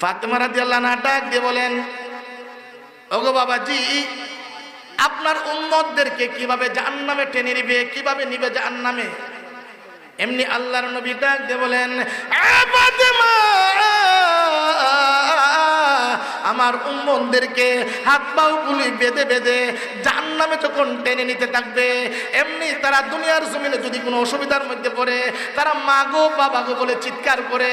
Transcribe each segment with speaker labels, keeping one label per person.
Speaker 1: ফাতেমা রাদি আল্লাহ ডাক দিয়ে বলেন ওগো বাবাজি আপনার উম্মতদেরকে কীভাবে জাহান্নামে টেনে নিবে কীভাবে নিবে জাহান্নামে? এমনি আল্লাহর নবী ডাক দিয়ে বলেন "এ ফাতেমা, আমার উম্মনদেরকে হাত পাও গুলি বেঁধে বেঁধে জাহান্নামে যখন টেনে নিতে থাকবে, এমনি তারা দুনিয়ার জমিনে যদি কোনো অসুবিধার মধ্যে পড়ে, তারা মাগো বাবাগো বলে চিৎকার করে,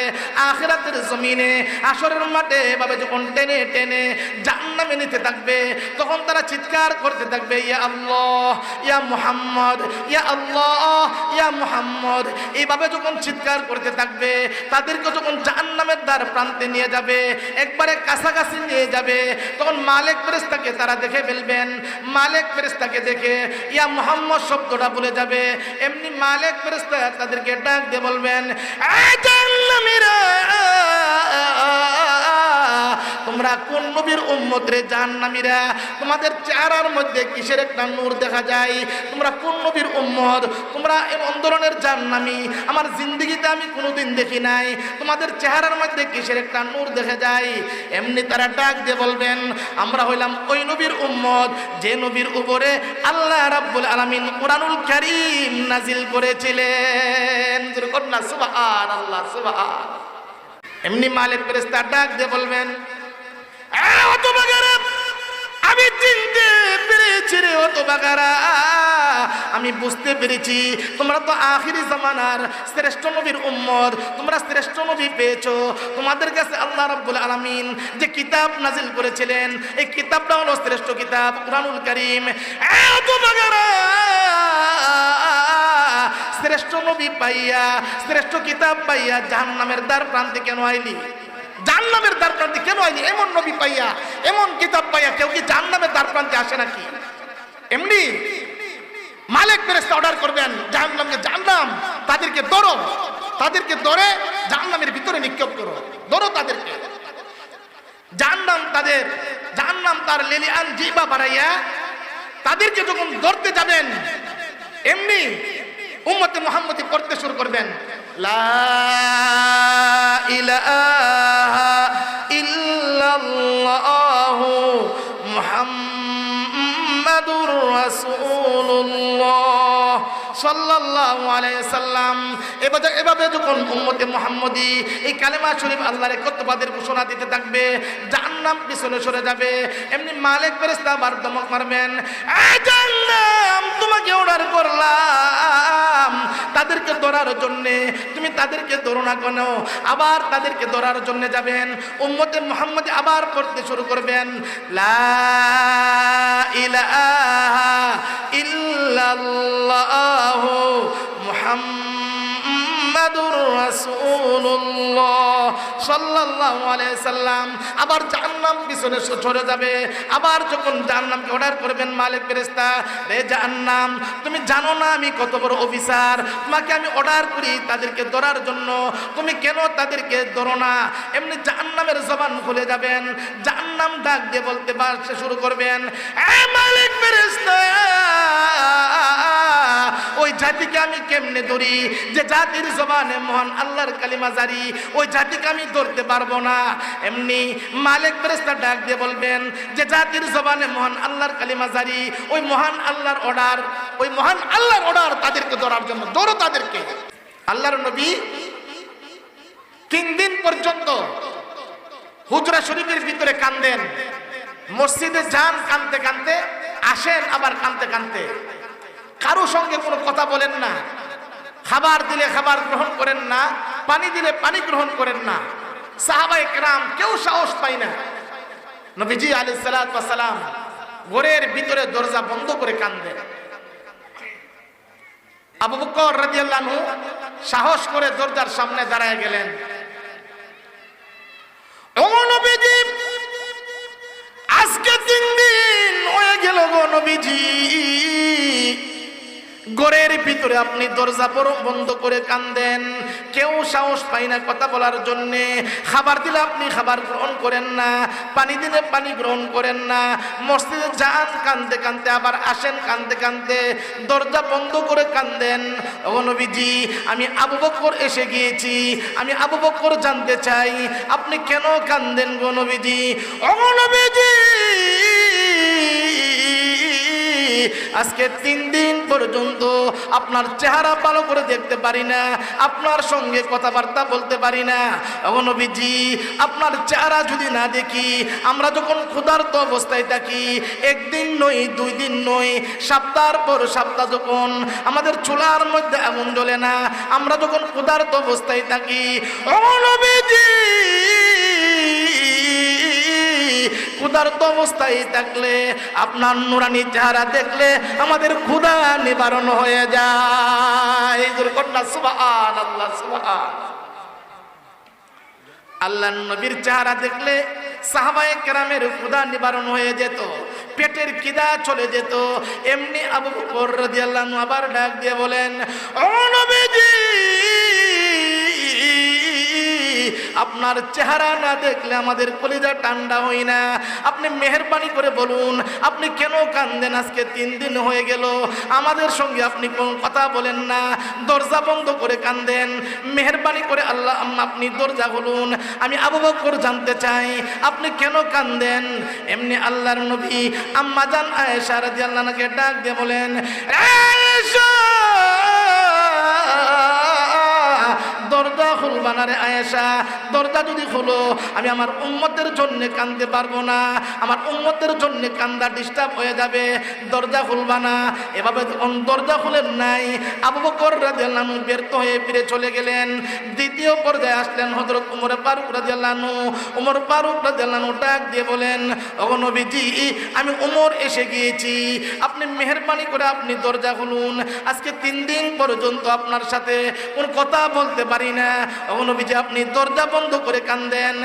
Speaker 1: আখেরাতের জমিনে আসরের মাঠে এভাবে যখন টেনে টেনে জাহান্নামে নিতে থাকবে, তখন তারা চিৎকার করতে থাকবে, ইয়া আল্লাহ, ইয়া মুহাম্মদ, ইয়া আল্লাহ, ইয়া মুহাম্মদ। এইভাবে যখন চিৎকার করতে থাকবে, তাদেরকে যখন জাহান্নামের দ্বার প্রান্তে নিয়ে যাবে, একবারে কাছাকাছি নিয়ে যাবে। তখন মালিক ফেরেস্তাকে তারা দেখে ফেলবেন। মালিক ফেরেস্তাকে দেখে ইয়া মোহাম্মদ শব্দটা বলে যাবে। এমনি মালিক ফেরেস্তা তাদেরকে ডাক দিয়ে বলবেন "এই জাহান্নামীরা, তোমরা কোন নবীর উম্মত রে জাহান্নামীরা? তোমাদের চেহারার মধ্যে কিসের একটা নূর দেখা যায়? তোমরা কোন নবীর উম্মত? তোমরা এমন ধরনের জাহান্নামী? আমার জিন্দগিতে আমি কোনোদিন দেখি নাই। তোমাদের চেহারার মধ্যে কিসের একটা নূর দেখা যায়? এমনি তারা ডাক দিয়ে বলবেন আমরা হইলাম ওই নবীর উম্মত যে নবীর উপরে আল্লাহ রাব্বুল আলামিন কোরআনুল কারীম নাজিল করেছিলেন। কন্যা সুবহান। এমনি মালিক ফেরেশতা ডাক দিয়ে বলবেন "এ হতভাগারা, আমি চিনতে পেরেছি রে হতভাগারা। আমি বুঝতে পেরেছি তোমরা তো আখিরি জামানার শ্রেষ্ঠ নবীর উম্মত তোমরা শ্রেষ্ঠ নবী পেয়েছ। তোমাদের কাছে আল্লাহ রাব্বুল আলামিন যে কিতাব নাজিল করেছিলেন এই কিতাবটা হলো শ্রেষ্ঠ কিতাব কুরআনুল কারীম। এ হতভাগারা, শ্রেষ্ঠ নবী পাইয়া শ্রেষ্ঠ কিতাব পাইয়া জাহান্নামের দ্বার প্রান্তে কেন আইলি? জাহান্নামের দ্বার প্রান্তে কেন আইলি এমন নবী পাইয়া, এমন কিতাব পাইয়া কেউ কি জাহান্নামের দ্বার প্রান্তে আসে নাকি? এমনি মালিক ফেরেশতা অর্ডার করবেন, জাহান্নামকে জাহান্নাম, তাদেরকে ধরো, তাদেরকে ধরে জাহান্নামের ভিতরে নিক্ষেপ করো, ধরো তাদেরকে। জাহান্নাম তাদের, জাহান্নাম তার লেলিয়ান জিবা বাড়াইয়া তাদেরকে যখন ধরতে যাবেন, এমনি উম্মতে মোহাম্মদী পড়তে শুরু করবেন। লা ইলাহা ইল্লাল্লাহু মুহাম্মাদুর রাসূলুল্লাহ সাল্লাল্লাহু আলাইহি সাল্লাম এভাবে যখন এই ঘোষণা দিতে থাকবে যাবে। এমনি মালিক ফেরেশতা আবার দমক মারবেন জাহান্নাম তোমাকে অর্ডার করলাম। তাদেরকে ধরার জন্যে, তুমি তাদেরকে ধরো না কেন? আবার তাদেরকে ধরার জন্যে যাবেন। উম্মতে মোহাম্মদ আবার পড়তে শুরু করবেন। লা ইলাহা ইল্লাল্লাহু মুহাম্মাদুর আবার জাহান্নাম পিছনে সরে যাবে। আবার যখন জাহান্নামকে অর্ডার করবেন মালিক ফেরেশতা রে জাহান্নাম, তুমি জানো না আমি কত বড় অফিসার? তোমাকে আমি অর্ডার করি তাদেরকে ধরার জন্য। তুমি কেন তাদেরকে ধরো না? এমনি জাহান্নামের জবান খুলে যাবেন। জাহান্নাম ডাক দিয়ে বলতে পারছে শুরু করবেন। এ মালিক ফেরেশতা ওই জাতিকে আমি কেমনে ধরি? যে জাতির জবানে মহান আল্লাহর কালিমা জারি, ওই জাতিকে আমি ধরতে পারব না। এমনি মালিক ফেরেশতা ডাক দিয়ে বলবেন, যে জাতির জবানে মহান আল্লাহর কালিমা জারি, ওই মহান আল্লাহর অর্ডার, ওই মহান আল্লাহর অর্ডার তাদেরকে ধরার জন্য, ধরো তাদেরকে। আল্লাহর নবী তিন দিন পর্যন্ত হুজরা শরীফের ভিতরে কান্দেন, মসজিদে যান কানতে কানতে, আসেন আবার কানতে কানতে। কারও সঙ্গে কোনো কথা বলেন না। খাবার দিলে খাবার গ্রহণ করেন না, পানি দিলে পানি গ্রহণ করেন না। সাহাবাই কেরাম কেউ সাহস পায় না। নবীজি আলী সালাম ঘরের ভিতরে দরজা বন্ধ করে কান্দেন। আবু বকর রাদিয়াল্লাহু সাহস করে দরজার সামনে দাঁড়ায় গেলেন। আজকে তিন দিন হয়ে গেল গো নবীজি। ঘরের ভিতরে আপনি দরজা বন্ধ করে কান্দেন। কেউ সাহস পায় না কথা বলার জন্যে। খাবার দিলে আপনি খাবার গ্রহণ করেন না, পানি দিলে পানি গ্রহণ করেন না। মসজিদে যান কান্দতে কান্দতে আবার আসেন কান্দতে কান্দতে দরজা বন্ধ করে কান্দেন। নবীজি, আমি আবু বকর এসে গিয়েছি। আমি আবু বকর জানতে চাই, আপনি কেন কান্দেন গো নবীজি? ও নবীজি! আজকে তিন দিন পর্যন্ত আপনার চেহারা ভালো করে দেখতে পারি না, আপনার সঙ্গে কথাবার্তা বলতে পারি না। ও নবীজি, আপনার চেহারা যদি না দেখি, আমরা যখন ক্ষুধার্ত অবস্থায় থাকি, একদিন নই দুই দিন নই সপ্তাহ পর সপ্তাহ যখন আমাদের চুলার মধ্যে আগুন জ্বলে না, আমরা যখন ক্ষুধার্ত অবস্থায় থাকি, ও নবীজি ক্ষুধার্ত অবস্থায় থাকলে, আপনার নুরানি চেহারা দেখলে আমাদের ক্ষুধা নিবারণ হয়ে যায়। দুর্ঘটনা সুবাহান আল্লাহ সুবাহান। আল্লাহ নবীর চেহারা দেখলে সাহাবায়ে কেরামের ক্ষুধা নিবারণ হয়ে যেত, পেটের কিদা চলে যেত। এমনি আবু বকর রাদিয়াল্লাহু আবার ডাক দিয়ে বলেন, ও নবীজি আপনার চেহারা না দেখলে আমাদের কলিজা ঠান্ডা হই না। আপনি মেহরবানি করে বলুন, আপনি কেন কান্দেন? আজকে তিন দিন হয়ে গেল। আমাদের সঙ্গে আপনি কোন কথা বলেন না। দরজা বন্ধ করে কান্দেন। মেহরবানি করে আল্লাহ আপনি দরজা বলুন আমি আবু বকর জানতে চাই, আপনি কেন কান্দেন? এমনি আল্লাহর নবী আম্মা জান আয়েশা রাদিয়াল্লাহু আনহাকে ডাক দিয়ে বলেন আয়েশা খুলবা আয়েশা, দরজা যদি খুলো, আমি আমার উম্মতের জন্য কান্দতে পারব না। আমার উম্মতের জন্য কান্দা ডিস্টার্ব হয়ে যাবে। দরজা খুলবা না। এভাবে দরজা খুলেন নাই, আবু বকর রাদিয়াল্লাহু আনহু ব্যর্থ হয়ে ফিরে চলে গেলেন। দ্বিতীয় পর্যায়ে আসলেন হযরত উমর ফারুক রাদিয়াল্লাহু আনহু। উমর ফারুক রাদিয়াল্লাহু আনহু ডাক দিয়ে বলেন ওগো নবীজি, আমি উমর এসে গিয়েছি। আপনি মেহেরবানি করে আপনি দরজা খুলুন। আজকে তিন দিন পর্যন্ত আপনার সাথে কোন কথা বলতে পারি না। অগনবীজি আপনি দরজা বন্ধ করে কান্দেন।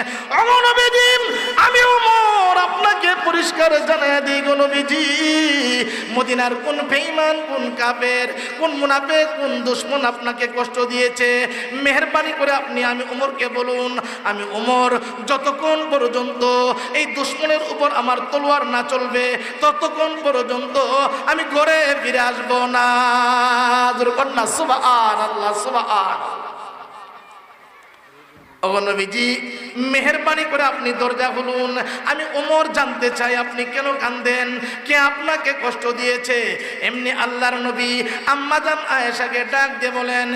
Speaker 1: অগনবীজি আমি উমর, আপনাকে পরিষ্কার জানাই দিই গনবীজি মদিনার কোন বেঈমান, কোন কাফের, কোন মুনাফে কোন দুশ্মন আপনাকে কষ্ট দিয়েছে? মেহরবানি করে আপনি, আমি উমরকে বলুন, আমি উমর, যতক্ষণ পর্যন্ত এই দুশ্মনের উপর আমার তলোয়ার না চলবে, ততক্ষণ পর্যন্ত আমি ঘরে ফিরে আসব না। দুর্ঘটনা সুবাহ আল্লাহ সুবাহ অগনবীজি মেহরবানি করে আপনি দরজা খুলুন। আমি ওমর জানতে চাই, আপনি কেন কান্দেন? কে আপনাকে কষ্ট দিয়েছে? এমনি আল্লাহর নবী আম্মাজান আয়েশাকে ডাক দিয়ে বলেন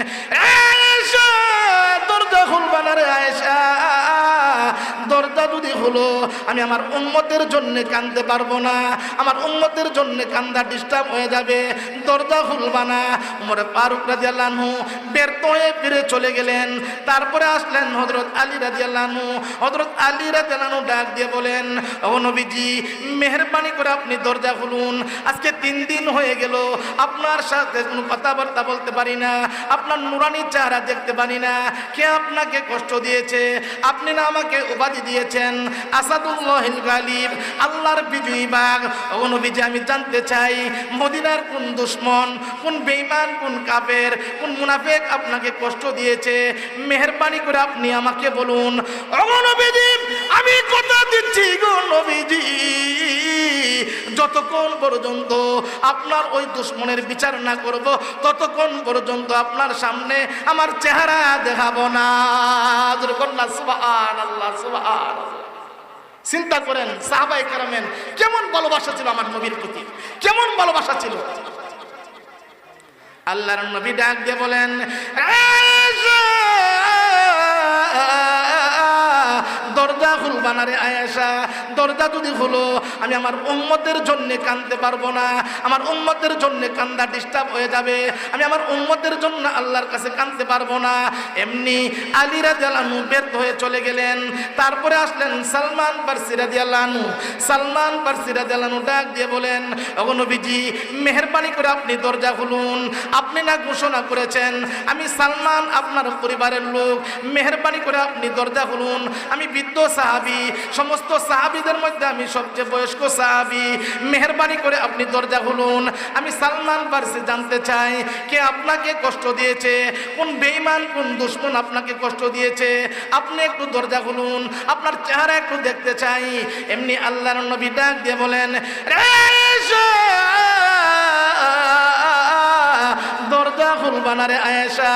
Speaker 1: দরজা খুলবা না রে আয়েশা। দরজা যদি হলো আমি আমার উম্মতের জন্য কান্দতে পারব না। আমার উম্মতের জন্য কান্দা ডিস্টার্ব হয়ে যাবে। দরজা খুলবা না। উমরে ফারুক রাদিয়াল্লাহু আনহু ব্যর্থ হয়ে ফিরে চলে গেলেন। তারপরে আসলেন হযরত আলী রাদিয়াল্লাহু আনহু, হযরত আলী আনহু ডাক দিয়ে বলেন, ও নবীজি, মেহেরবানি করে আপনি দরজা খুলুন। আজকে তিন দিন হয়ে গেল, আপনার সাথে কোনো কথাবার্তা বলতে পারি না, আপনার নুরানি চেহারা দেখতে পারি না। কে আপনাকে কষ্ট দিয়েছে? আপনি না আমাকে উপাধি দিয়েছেন। আসাদুল্লাহিল গালিব, আল্লাহর বিজয়ী বাঘ। ও নবীজি, আমি জানতে চাই, মদিনার কোন দুশ্মন, কোন বেইমান কোন কাফের, কোন মুনাফেক আপনাকে কষ্ট দিয়েছে? মেহেরবানি করে আপনি আমাকে বলুন, ও আমি কথা দিচ্ছি গো নবীজি। যতক্ষণ পর্যন্ত আপনার ওই দুশ্মনের বিচার না করব, ততক্ষণ পর্যন্ত আপনার সামনে আমার চেহারা দেখাবো না। চিন্তা করেন সাহাবাই কারামেন কেমন ভালোবাসা ছিল আমার নবীর প্রতি? কেমন ভালোবাসা ছিল? আল্লাহর নবী ডাক দিয়ে বলেন দরজা খুলবা না রে আয়েশা, দরজা যদি খুলো, আমি আমার উম্মতের জন্য কানতে পারব না। আমার উম্মতের জন্য কান্দা ডিস্টার্ব হয়ে যাবে। আমি আমার উম্মতের জন্য আল্লাহর কাছে কানতে পারব না। এমনি আলী রাদিয়াল্লাহু ব্যর্থ হয়ে চলে গেলেন। তারপরে আসলেন সালমান রাদিয়াল্লাহু সালমান পারসি রাদিয়াল্লাহু ডাক দিয়ে বলেন, ওগো নবীজি, মেহেরবানি করে আপনি দরজা খুলুন। আপনি না ঘোষণা করেছেন, আমি সালমান আপনার পরিবারের লোক। মেহেরবানি করে আপনি দরজা খুলুন। আমি বৃদ্ধ সাহাবি, সমস্ত সাহাবিদের মধ্যে আমি সবচেয়ে বয়স্ক সাহাবি। মেহরবানি করে আপনি দরজা খুলুন। আমি সালমান ফার্সি জানতে চাই, কে আপনাকে কষ্ট দিয়েছে? কোন বেঈমান, কোন দুশ্মন আপনাকে কষ্ট দিয়েছে? আপনি একটু দরজা খুলুন, আপনার চেহারা একটু দেখতে চাই। এমনি আল্লাহর নবী ডাক দিয়ে বলেন "রেশা!" দরজা খুলবা না রে আয়েশা?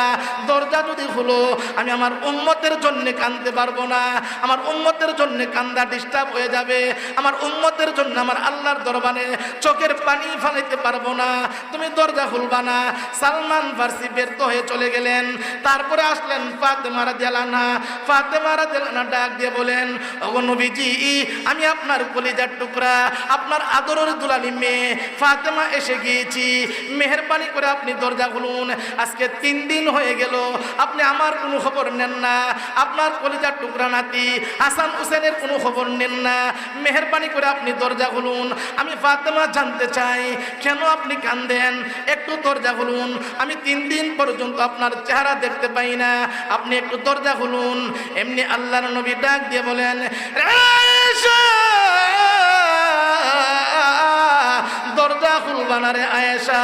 Speaker 1: দরজা যদি খুলো, আমি আমার উম্মতের জন্য কানতে পারব না। আমার উম্মতের জন্য কান্দা ডিস্টার্ব হয়ে যাবে। আমার উম্মতের জন্য আমার আল্লাহর দরবারে চোখের পানি ফালাইতে পারব না। তুমি দরজা খুলবা না। সালমান ফার্সি ব্যর্থ হয়ে চলে গেলেন। তারপরে আসলেন ফাতেমারা জেলানা ফাতেমারা জেলানা ডাক দিয়ে বলেন, ওগো নবীজি, আমি আপনার কলিজার টুকরা, আপনার আদরের দুলালি মেয়ে ফাতেমা এসে গিয়েছি। মেহরবানি করে আপনি দরজা খুলুন। আজকে তিন দিন হয়ে গেল। আপনি আমার কোনো খবর নেন না। আপনার কলিজার টুকরা নাতি, হাসান হোসেনের কোনো খবর নেন না। মেহরবানি করে আপনি দরজা খুলুন। আমি ফাতেমা জানতে চাই, কেন আপনি কান্দেন? একটু দরজা খুলুন। আমি তিন দিন পর্যন্ত আপনার চেহারা দেখতে পাই না। আপনি একটু দরজা খুলুন। এমনি আল্লাহর নবী ডাক দিয়ে বলেন "আয়েশা!" খুলবা আয়েশা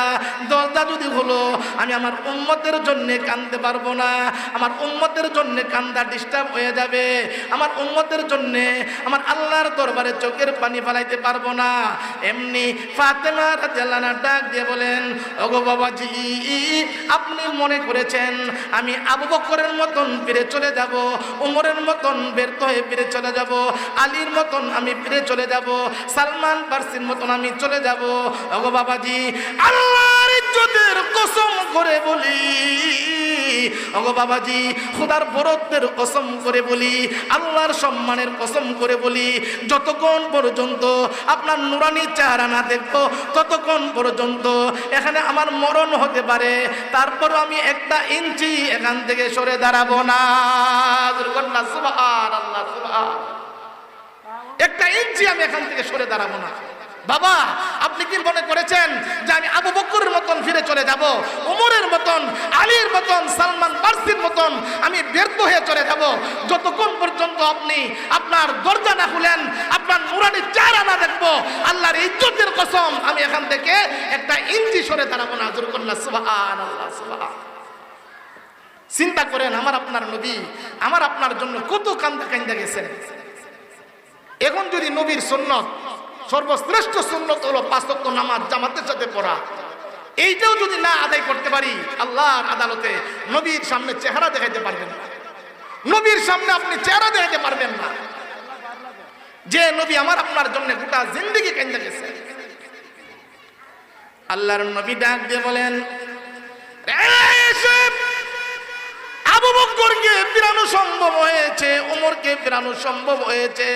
Speaker 1: দরজা যদি হলো, আমি আমার উম্মতের জন্য কানতে পারব না। আমার উম্মতের জন্য কান্দা ডিস্টার্ব হয়ে যাবে। আমার উম্মতের জন্য আমার আল্লাহর দরবারে চোখের পানি ফেলাইতে পারব না। এমনি ফাতেমা রাদিয়াল্লাহু ডাক দিয়ে বলেন, ওগো বাবাজি, আপনি মনে করেছেন আমি আবু বকরের মতন ফিরে চলে যাব, উমরের মতন ব্যর্থ হয়ে ফিরে চলে যাব, আলীর মতন আমি ফিরে চলে যাব, সালমান পার্সির মতন আমি চলে যাব? ওগো বাবাজি, আল্লাহর ইজ্জতের কসম করে বলি। ওগো বাবাজি, খোদার বরত্বের কসম করে বলি, আল্লাহর সম্মানের কসম করে বলি, যতক্ষণ পর্যন্ত আপনার নুরানি চেহারা না দেখব, ততক্ষণ পর্যন্ত এখানে আমার মরণ হতে পারে তারপর আমি একটা ইঞ্চি এখান থেকে সরে দাঁড়াবো না। একটা ইঞ্চি আমি এখান থেকে সরে দাঁড়াবো না। বাবা, আপনি কি মনে করেছেন যে আমি আবু বকরের মতন ফিরে চলে যাব? উমরের মতন, আলীর মতন, সালমান পার্সির মতন আমি ব্যর্থ হয়ে চলে যাব? যতক্ষণ পর্যন্ত আপনি আপনার দরজা না খুলেন, আপনার নুরানি চেহারা না দেখব, আল্লাহর ইজ্জতের কসম আমি এখান থেকে একটা ইঞ্চি সরে দাঁড়াবো না। জুরকুল্লাহ সুবহান আল্লাহ সুবহান। চিন্তা করেন, আমার আপনার নবী আমার আপনার জন্য কত কান্দা কান্দা গেছেন? এখন যদি নবীর সুন্নত সর্বশ্রেষ্ঠ সুন্নত হলো পাঁচত্ব নামাজ জামাতের সাথে পড়া। এইটাও যদি না আদায় করতে পারি, আল্লাহর আদালতে নবীর সামনে চেহারা দেখাইতে পারবেন না। নবীর সামনে আপনি চেহারা দেখাতে পারবেন না। যে নবী আমার আপনার জন্য গোটা জিন্দগি কেন্দ্রে গেছে। আল্লাহর নবী ডাক দিয়ে বলেন "এই সম্ভব হয়েছে, ওমরকে সম্ভব হয়েছে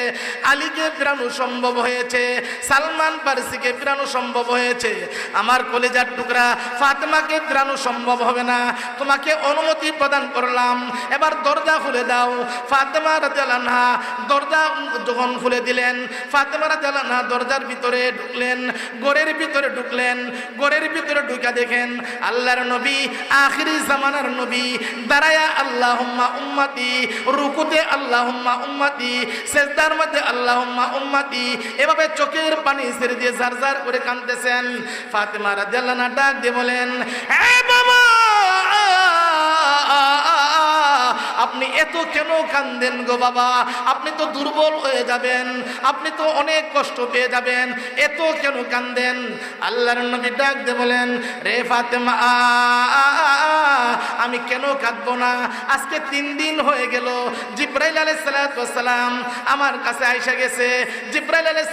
Speaker 1: সম্ভব হয়েছে, সালমান পারসিকে সম্ভব হয়েছে। আমার কলেজার টুকরা সম্ভব হবে না। তোমাকে অনুমতি প্রদান করলাম। এবার দরজা খুলে দাও। ফাতেমা রাজালানহা দরজা যখন খুলে দিলেন, ফাতেমা রাজালানহা দরজার ভিতরে ঢুকলেন গোরের ভিতরে ঢুকলেন গোরের ভিতরে ঢুকা দেখেন, আল্লাহর নবী, আখিরি জামানার নবী দাঁড়ায়া আল্লাহুম্মা উম্মতি, রুকুতে আল্লাহুম্মা উম্মতি, সেজদার মধ্যে আল্লাহুম্মা উম্মতি। এভাবে চোখের পানি ছেড়ে দিয়ে জার জার করে কাঁদতেছেন। ফাতেমা রাদিয়াল্লাহু ডাক দিয়ে বলেন এ বাবা আপনি এত কেন কান্দেন গো বাবা? আপনি তো দুর্বল হয়ে যাবেন। আপনি তো অনেক কষ্ট পেয়ে যাবেন। এত কেন কান্দেন? আল্লাহর নবী ডাক দিয়ে বলেন, রে ফাতেমা, আমি কেন কাঁদবো না? আজকে তিন দিন হয়ে গেল। জিব্রাইল আলাইহিস সালাম আমার কাছে আইসা গেছে। জিব্রাইল আলাইহিস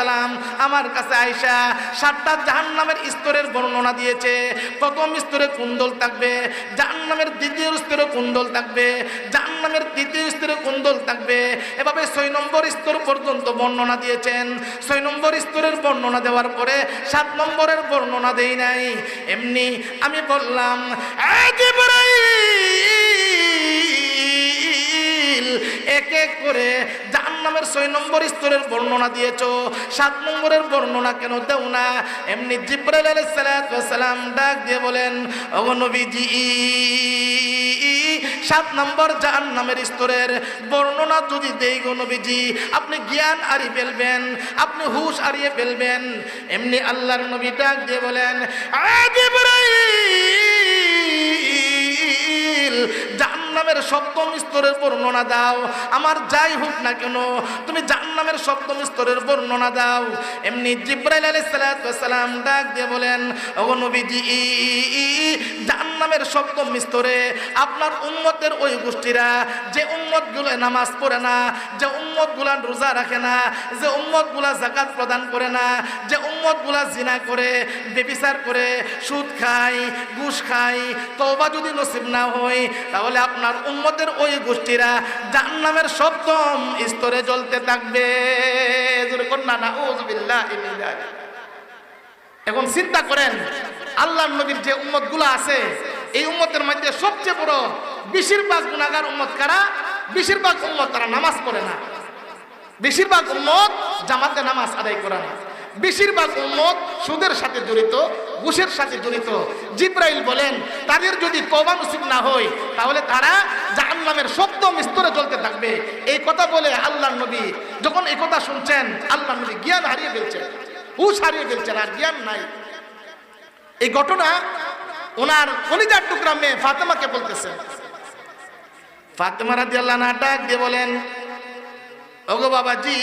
Speaker 1: সালাম আমার কাছে আইসা সাতটা জাহান্নামের স্তরের বর্ণনা দিয়েছে। প্রথম স্তরে কুণ্ডল থাকবে, জাহান্নামের দ্বিতীয় স্তরে কুণ্ডল থাকবে। জাহান্নামের তৃতীয় স্তরে কুণ্ডল থাকবে। এভাবে ছয় নম্বর স্তর পর্যন্ত বর্ণনা দিয়েছেন। ছয় নম্বর স্তরের বর্ণনা দেওয়ার পরে সাত নম্বরের বর্ণনা দেই নাই। এমনি আমি বললাম "এই এক এক করে জাহান্নামের ছয় নম্বর স্তরের বর্ণনা দিয়েছ। সাত নম্বরের বর্ণনা কেন দেও না? এমনি জিব্রাইল আলাইহিস সালাম ডাক দিয়ে বলেন ও নবীজি সাত নম্বর জাহান নামের স্তরের বর্ণনা যদি দেই গো নবীজি আপনি জ্ঞান হারিয়ে ফেলবেন আপনি হুশ আরিয়ে ফেলবেন। এমনি আল্লাহর নবী ডাক দিয়ে বলেন "আ জিবরাইল, জাহান্নামের সপ্তম স্তরের বর্ণনা দাও। আমার যাই হোক না কেন, তুমি জাহান্নামের সপ্তম স্তরের বর্ণনা দাও। এমনি জিব্রাইল আলাইহিস সালাম ডাক দিয়ে বলেন, ওগো নবীজি, জাহান্নামের সপ্তম স্তরে আপনার উম্মতের ওই গোষ্ঠীরা, যে উম্মতগুলো নামাজ পড়ে না, যে উম্মতগুলা রোজা রাখে না, যে উম্মতগুলা জাকাত প্রদান করে না, যে উম্মতগুলা জিনা করে, বেবিচার করে, সুদ খায়, ঘুষ খায়, তওবা যদি নসিব না হয়, তাহলে আপনার উম্মতের ওই গোষ্ঠীরা জাহান্নামের সপ্তম স্তরে জ্বলতে থাকবে। এখন চিন্তা করেন আল্লাহ নবীর যে উম্মত আছে, এই উম্মতের মধ্যে সবচেয়ে বড় বেশিরভাগ গুণাগার উম্মত কারা? বেশিরভাগ উম্মত তারা নামাজ পড়ে না। বেশিরভাগ উম্মত জামাতে নামাজ আদায় করে না। বেশিরভাগ উম্মত সুদের সাথে জড়িত, ঘুষের সাথে জড়িত। জিব্রাইল বলেন, তাদের যদি তওবা নসিব না হয়, তাহলে তারা জাহান্নামের সপ্তম স্তরে জ্বলতে থাকবে। এই কথা বলে আল্লাহ নবী, যখন এই কথা শুনছেন আল্লাহ নবী জ্ঞান হারিয়ে ফেলছেন, হুশ হারিয়ে ফেলছেন, আর জ্ঞান নাই। এই ঘটনা ওনার কলিজার টুকরা মেয়ে ফাতেমাকে বলতেছেন ফাতেমা রাদি আল্লাহ ডাক দিয়ে বলেন, ওগো বাবাজি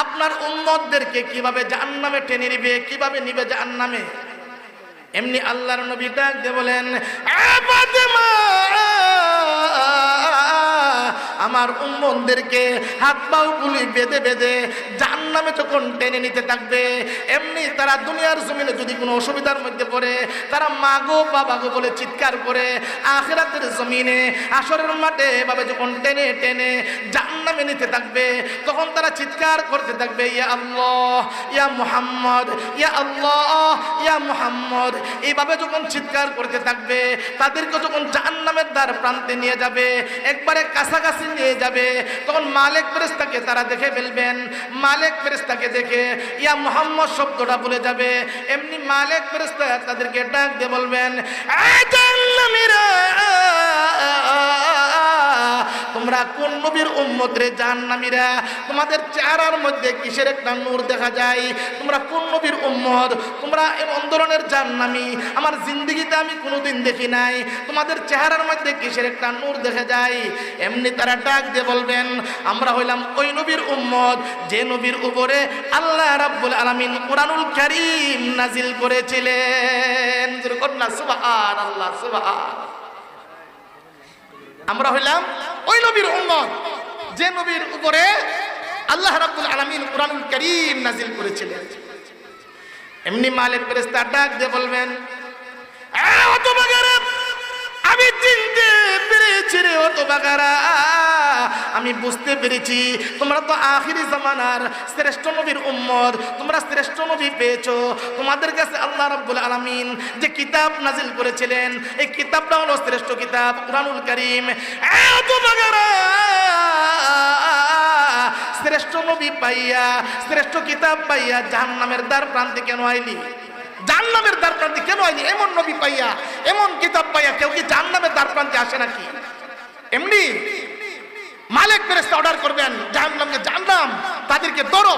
Speaker 1: আপনার উম্মতদেরকে কীভাবে জাহান্নামে টেনে নিবে কীভাবে নিবে জাহান্নামে? এমনি আল্লাহর নবী ডাক দিয়ে বলেন "আ ফাতেমা, আমার উম্মনদেরকে হাত পাও গুলি বেঁধে বেঁধে জাহান্নামে যখন টেনে নিতে থাকবে, এমনি তারা দুনিয়ার জমিনে যদি কোনো অসুবিধার মধ্যে পড়ে, তারা মাগো বাবাগো বলে চিৎকার করে আখেরাতের জমিনে, আসরের মাঠে এভাবে যখন টেনে টেনে জাহান্নামে নিতে থাকবে, তখন তারা চিৎকার করতে থাকবে, ইয়া আল্লাহ, ইয়া মুহাম্মদ, ইয়া আল্লাহ, ইয়া মুহাম্মদ। এইভাবে যখন চিৎকার করতে থাকবে, তাদেরকে যখন জাহান্নামের দ্বার প্রান্তে নিয়ে যাবে, একবারে কাছাকাছি নিয়ে যাবে, তখন মালিক ফেরেস্তাকে তারা দেখে ফেলবেন। মালিক ফেরেস্তাকে দেখে ইয়া মোহাম্মদ শব্দটা বলে যাবে। এমনি মালেক ফেরেস্তা তাদেরকে ডাক দিয়ে বলবেন "এই জাহান্নামীরা, তোমরা কোন নবীর উম্মত রে জাহান্নামীরা? তোমাদের চেহারার মধ্যে কিসের একটা নূর দেখা যায়? তোমরা কোন নবীর উম্মত? তোমরা এমন ধরনের জাহান্নামী? আমার জিন্দগিতে আমি কোনোদিন দেখি নাই। তোমাদের চেহারার মধ্যে কিসের একটা নূর দেখা যায়? এমনি তারা ডাক দিয়ে বলবেন, আমরা হইলাম ওই নবীর উম্মত, যে নবীর উপরে আল্লাহ রাব্বুল আলামিন কোরআনুল কারীম নাজিল করেছিলেন। কন্যা সুবহান আল্লাহ সুবহান। আমরা হইলাম ওই নবীর উম্মত। যে নবীর উপরে আল্লাহ রাব্বুল আলামিন কুরআনুল কারীম নাজিল করেছিলেন। এমনি মালিক ফেরেশতা ডাক দিয়ে বলবেন "এ বগারা আমি চিনতে পেরেছি রে হতভাগারা আমি বুঝতে পেরেছি। তোমরা তো আখিরি জামানার শ্রেষ্ঠ নবীর উম্মত। তোমরা শ্রেষ্ঠ নবী পেয়েছ। তোমাদের কাছে আল্লাহ রাব্বুল আলামিন যে কিতাব নাজিল করেছিলেন, এই কিতাবটা হলো শ্রেষ্ঠ কিতাব, কোরআনুল কারীম। শ্রেষ্ঠ নবী পাইয়া, শ্রেষ্ঠ কিতাব পাইয়া জাহান্নামের দ্বার প্রান্তে কেন আইলি? জাহান্নামের দ্বার প্রান্তে কেন আইলি? এমন নবী পাইয়া, এমন কিতাব পাইয়া কেউ কি জাহান্নামের দ্বার প্রান্তে আসে নাকি? এমনি? মালিক ফেরেস্তা অর্ডার করবেন, জাহান্নামকে জাহান্নাম, তাদেরকে ধরো।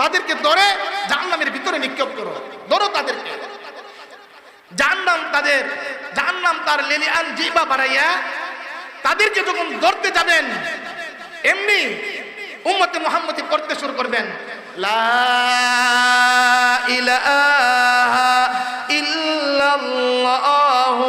Speaker 1: তাদেরকে ধরে জাহান্নামের ভিতরে নিক্ষেপ করো। ধরো তাদেরকে। জাহান্নাম তাদের জাহান্নাম তার লেলিয়ান জিবা বাড়াইয়া তাদেরকে যখন ধরতে যাবেন, এমনি উম্মতে মোহাম্মদী পড়তে শুরু করবেন। লা ইলাহা ইল্লাল্লাহু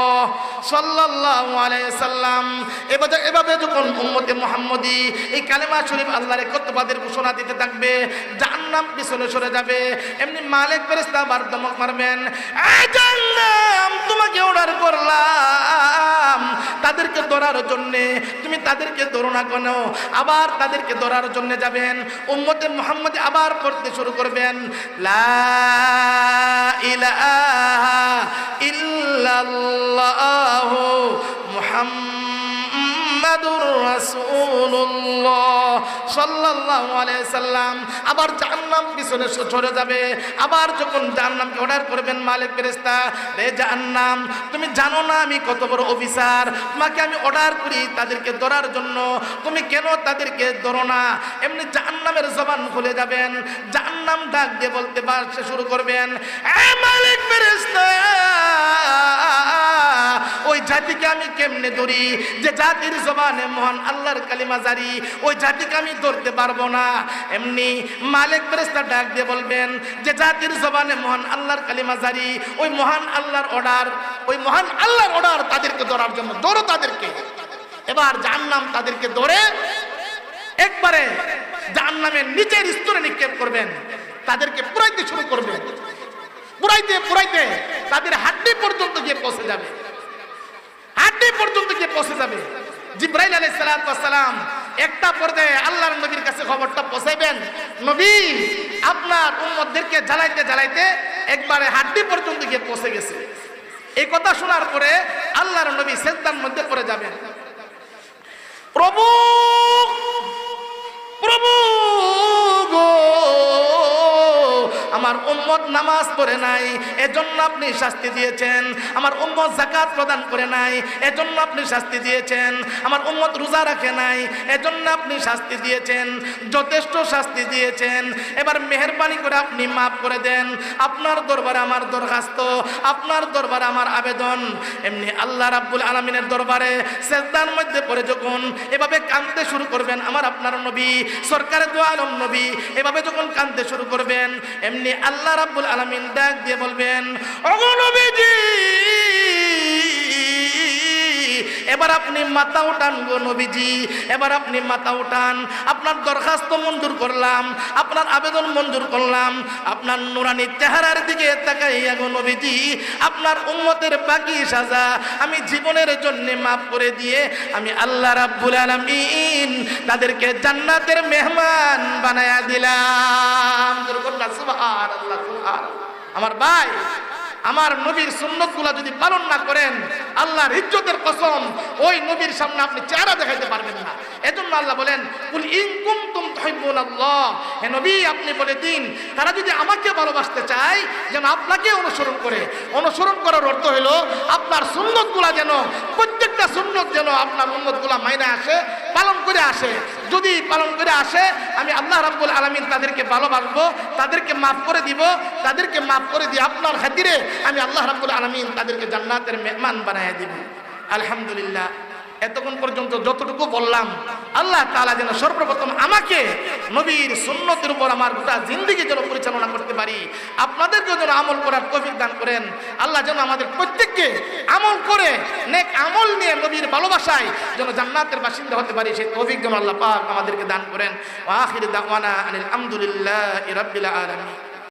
Speaker 1: সাল্লাল্লাহু আলাইহি সাল্লাম। এভাবে এভাবে যখন উম্মতে মুহাম্মদী, এই কালেমা শরীফ আল্লাহর কর্তব্যদের ঘোষণা দিতে থাকবে, জাহান্নাম পিছনে সরে যাবে। এমনি মালিক ফেরেশতা আবার দমক মারবেন এই তোমাকে অর্ডার করলাম। তাদেরকে ধরার জন্য, তুমি তাদেরকে ধরো না কেন? আবার তাদেরকে ধরার জন্য যাবেন, উম্মতে মুহাম্মদ আবার পড়তে শুরু করবেন, লা ইলাহা ইল্লাল্লাহু মুহাম্মাদুর মুহাম্মাদুর আবার জাহান্নাম পিছনে সরে যাবে। আবার যখন জাহান্নামকে অর্ডার করবেন মালিক ফেরেশতা রে জাহান্নাম, তুমি জানো না আমি কত বড় অফিসার? তোমাকে আমি অর্ডার করি তাদেরকে ধরার জন্য। তুমি কেন তাদেরকে ধরো না? এমনি জাহান্নামের জবান খুলে যাবেন। জাহান্নাম ডাক দিয়ে বলতে পারছে শুরু করবেন। এ মালিক ফেরেশতা ওই জাতিকে আমি কেমনে ধরি? যে জাতির জবানে মহান আল্লাহর কালিমা জারি, ওই জাতিকে আমি ধরতে পারব না। এমনি মালিক ফেরেশতা ডাক দিয়ে বলবেন, যে জাতির জবানে মহান আল্লাহর কালিমা জারি, ওই মহান আল্লাহর অর্ডার, ওই মহান আল্লাহর অর্ডার তাদেরকে ধরার জন্য, ধরো তাদেরকে। এবার জাহান্নাম তাদেরকে ধরে একবারে যার জাহান্নামের নিচের স্তরে নিক্ষেপ করবেন। তাদেরকে পুরাইতে শুরু করবেন। পুরাইতে পুরাইতে তাদের হাড্ডি পর্যন্ত গিয়ে পৌঁছে যাবে। হাড্ডি পর্যন্ত গিয়ে পৌঁছে যাবে। জিব্রাইল আলাই সালাম একটা পর্যায়ে আল্লাহর নবীর কাছে খবরটা পৌঁছাইবেন। নবী, আপনার উম্মদদেরকে জ্বালাইতে জ্বালাইতে একবারে হাড্ডি পর্যন্ত গিয়ে পৌঁছে গেছে। এই কথা শোনার পরে আল্লাহর নবী সেজদার মধ্যে পড়ে যাবেন। প্রভু প্রভু আমার উম্মত নামাজ পড়ে নাই, এজন্য আপনি শাস্তি দিয়েছেন। আমার উম্মত জাকাত প্রদান করে নাই, এজন্য আপনি শাস্তি দিয়েছেন। আমার উম্মত রোজা রাখে নাই, এজন্য আপনি শাস্তি দিয়েছেন। যথেষ্ট শাস্তি দিয়েছেন। এবার মেহরবানি করে আপনি মাফ করে দেন। আপনার দরবারে আমার দরখাস্ত, আপনার দরবারে আমার আবেদন। এমনি আল্লাহ রাব্বুল আলমিনের দরবারে সেজদার মধ্যে পড়ে যখন এভাবে কাঁদতে শুরু করবেন আমার আপনার নবী সরকারের দোয়া আলম নবী, এভাবে যখন কাঁদতে শুরু করবেন, এমনি আল্লাহ রাব্বুল আলামিন ডাক দিয়ে বলবেন অগণবিজি এবার আপনি মাথা উঠান গো নবীজি, এবার আপনি মাথা উঠান। আপনার দরখাস্ত মঞ্জুর করলাম, আপনার আবেদন মঞ্জুর করলাম, আপনার নুরানি চেহারার দিকে তাকাইয়া গো নবীজি, আপনার উম্মতের বাকি সাজা আমি জীবনের জন্য মাফ করে দিয়ে আমি আল্লাহ রাব্বুল আলামিন তাদেরকে জান্নাতের মেহমান বানায়া দিলাম। আমার ভাই আমার নবীর সুন্নতগুলা যদি পালন না করেন, আল্লাহর ইজ্জতের কসম, ওই নবীর সামনে আপনি চেহারা দেখাইতে পারবেন না। এজন্য আল্লাহ বলেন, কুল ইন কুনতুম তুহিব্বুনাল্লাহ হে নবী, আপনি বলে দিন, তারা যদি আমাকে ভালোবাসতে চায়, যেন আপনাকে অনুসরণ করে। অনুসরণ করার অর্থ হলো, আপনার সুন্নতগুলা যেন, প্রত্যেকটা সুন্নত যেন আপনার উন্নতগুলা মাইনে আসে, পালন করে আসে। যদি পালন করে আসে, আমি আল্লাহ রাব্বুল আলামিন তাদেরকে ভালোবাসবো, তাদেরকে মাফ করে দিব, তাদেরকে মাফ করে দিয়ে আপনার খাতিরে আমি আল্লাহ রাব্বুল আলামিন তাদেরকে জান্নাতের মেহমান বানায় দিব। আলহামদুলিল্লাহ। এতক্ষণ পর্যন্ত যতটুকু বললাম, আল্লাহ তাআলা যেন সর্বপ্রথম আমাকে নবীর সুন্নতির উপর আমার গোটা জিন্দিগি যেন পরিচালনা করতে পারি। আপনাদেরকেও যেন আমল করার তৌফিক দান করেন। আল্লাহ যেন আমাদের প্রত্যেককে আমল করে, নেক আমল নিয়ে নবীর ভালোবাসায় যেন জান্নাতের বাসিন্দা হতে পারি, সেই তৌফিক যেন আল্লাহ পাক আমাদেরকে দান করেন। আখির দাওয়ানা আনিল আলহামদুলিল্লাহ রাব্বিল আলামিন।